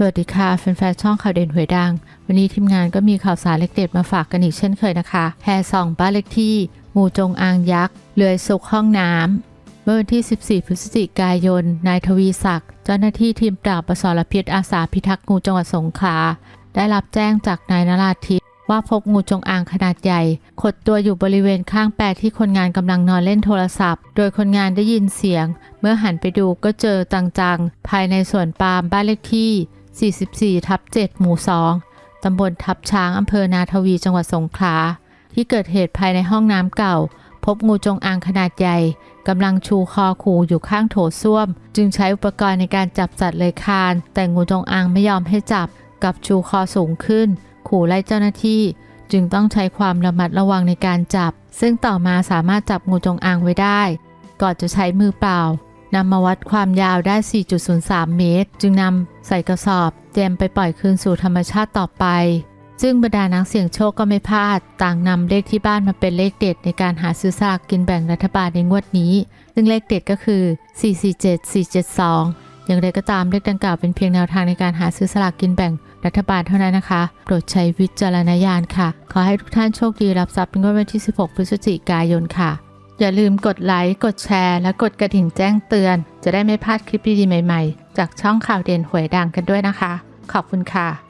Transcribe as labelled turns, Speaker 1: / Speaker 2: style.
Speaker 1: สวัสดีค่ะแฟนๆช่องข่าวเด่นหวยดัง วันนี้ทีมงานก็มีข่าวสารเล็กเด็ดมาฝากกันอีกเช่นเคยนะคะแห่ส่องบ้านเล็กที่งูจงอางยักษ์เลื้อยซุกห้องน้ำเมื่อวันที่ 14 พฤศจิกายน นายทวีศักดิ์เจ้าหน้าที่ทีมปราบปรสรพิษอาสาพิทักษ์งูจังหวัดสงขลาได้รับแจ้งจากนายนราธิปว่าพบงูจงอางขนาดใหญ่ ขดตัวอยู่บริเวณข้างแปรที่คนงานกำลังนอนเล่นโทรศัพท์ โดยคนงานได้ยินเสียง เมื่อหันไปดูก็เจอจังๆ ภายในสวนปาล์มบ้านเลขที่ 44 ทับ 7 หมู่ 2 ตำบลทับช้างอำเภอนาทวีจังหวัดสงขลา ที่เกิดเหตุภายในห้องน้ำเก่า พบงูจงอางขนาดใหญ่กำลังชูคอขู่อยู่ข้างโถส้วม จึงใช้อุปกรณ์ในการจับสัตว์เลยคาน แต่งูจงอางไม่ยอมให้จับ กับชูคอสูงขึ้น ขู่ไล่เจ้าหน้าที่ จึงต้องใช้ความระมัดระวังในการจับ ซึ่งต่อมาสามารถจับงูจงอางไว้ได้ ก่อนจะใช้มือเปล่า นำมาวัดความยาวได้ 4.03 เมตร จึงนำใส่กระสอบเตรียมไปปล่อยคืนสู่ธรรมชาติต่อไป ซึ่งบรรดานักเสี่ยงโชคก็ไม่พลาด ต่างนำเลขที่บ้านมาเป็นเลขเด็ดในการหาซื้อสลากกินแบ่งรัฐบาลในงวดนี้ ซึ่งเลขเด็ดก็คือ 447 472 อย่างไรก็ตามเลขดังกล่าวเป็นเพียงแนวทางในการหาซื้อสลากกินแบ่งรัฐบาลเท่านั้นนะคะ โปรดใช้วิจารณญาณค่ะ ขอให้ทุกท่านโชคดีรับทรัพย์ในงวดวันที่ 16 พฤศจิกายนค่ะ อย่าลืมกดไลค์ กดแชร์ และกดกระดิ่งแจ้งเตือน จะได้ไม่พลาดคลิปดีๆใหม่ ๆ จากช่องข่าวเด่นหวยดังกันด้วยนะคะ ขอบคุณค่ะ